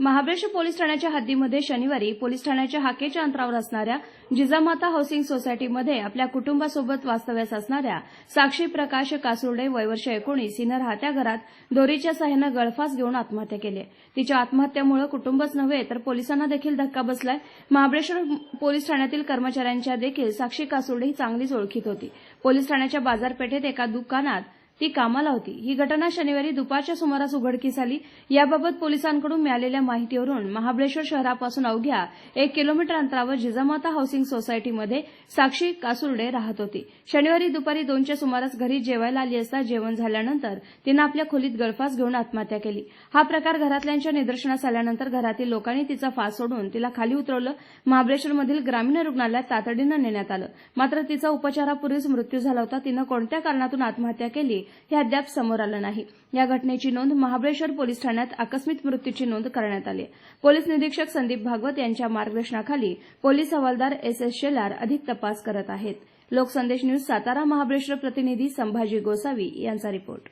Mahabaleshwar police ठाण्याच्या हद्दीमध्ये शनिवारी police ठाण्याच्या हाकेच्या अंतरावर असणाऱ्या जिजामाता हाऊसिंग सोसायटीमध्ये आपल्या कुटुंबासोबत वास्तव्यास असणाऱ्या साक्षी प्रकाश कासुर्डे वयवर्ष एकोणीस हिनं राहत्या घरात दोरीच्या सहाय्यानं गळफास घेऊन आत्महत्या केली तिच्या आत्महत्येमुळे कुटुंबच नव्हे तर पोलिसांना देखील धक्का बसलाय. महाबळेश्वर पोलीस ठाण्यातील कर्मचाऱ्यांच्या देखील साक्षी कासुर्डे ही चांगलीच ओळखीत होती. पोलीस ठाण्याच्या बाजारपेठेत एका दुकानात ती कामाला होती. ही घटना शनिवारी दुपारच्या सुमारास उघडकीस आली. याबाबत पोलिसांकडून मिळालेल्या माहितीवरून महाबळेश्वर शहरापासून अवघ्या एक किलोमीटर अंतरावर जिजामाता हाऊसिंग सोसायटीमध्ये साक्षी कासुर्डे राहत होती. शनिवारी दुपारी दोनच्या सुमारास घरी जेवायला आली असता जेवण झाल्यानंतर तिनं आपल्या खोलीत गळफास घेऊन आत्महत्या केली. हा प्रकार घरातल्यांच्या निदर्शनास आल्यानंतर घरातील लोकांनी तिचा फास सोडून तिला खाली उतरवलं. महाबळेश्वरमधील ग्रामीण रुग्णालयात तातडीनं नेण्यात आलं. मात्र तिचा उपचारापूर्वीच मृत्यू झाला होता. तिनं कोणत्या कारणातून आत्महत्या केली? हे अद्याप समोर आलं नाही. या घटनेची नोंद महाबळेश्वर पोलीस ठाण्यात आकस्मिक मृत्यूची नोंद करण्यात आली. पोलीस निरीक्षक संदीप भागवत यांच्या मार्गदर्शनाखाली पोलीस हवालदार एस एस शेलार अधिक तपास करत आहेत. लोकसंदेश न्यूज सातारा महाबळेश्वर प्रतिनिधी संभाजी गोसावी यांचा रिपोर्ट.